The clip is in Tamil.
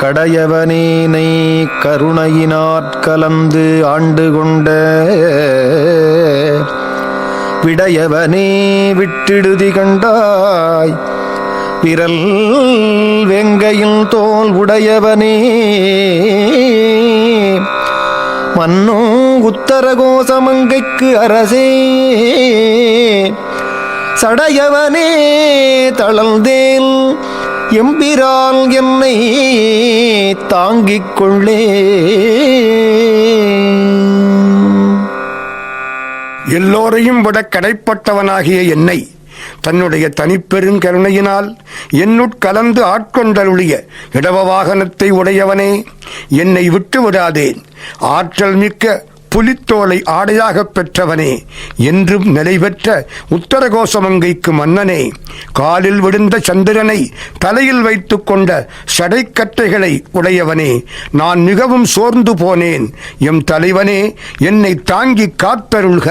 கடையவனேனை கருணையினாற்கலந்து ஆண்டு கொண்ட விடையவனே விட்டிடுதி கண்டாய். விரல் வெங்கையில் தோல் உடையவனே. மன்னோ உத்தரகோசமங்கைக்கு அரசே. சடையவனே தளந்தேன் எம்பிரால் என்னை தாங்கிக் கொள்ளே. எல்லோரையும் விட கடைப்பட்டவனாகிய என்னை தன்னுடைய தனிப்பெருங்கருணையினால் என்னுட்கலந்து ஆட்கொண்டருளிய இடவ வாகனத்தை உடையவனே. என்னை விட்டு விடாதேன் ஆற்றல் மிக்க புலித்தோலை ஆடையாகப் பெற்றவனே என்றும் நிலைபெற்ற உத்தரகோசமங்கைக்கு மன்னனே காலில் விழுந்த சந்திரனை தலையில் வைத்துக் கொண்ட சடைக்கட்டைகளை உடையவனே நான் மிகவும் சோர்ந்து போனேன். எம் தலைவனே என்னை தாங்கி காத்தருள்க.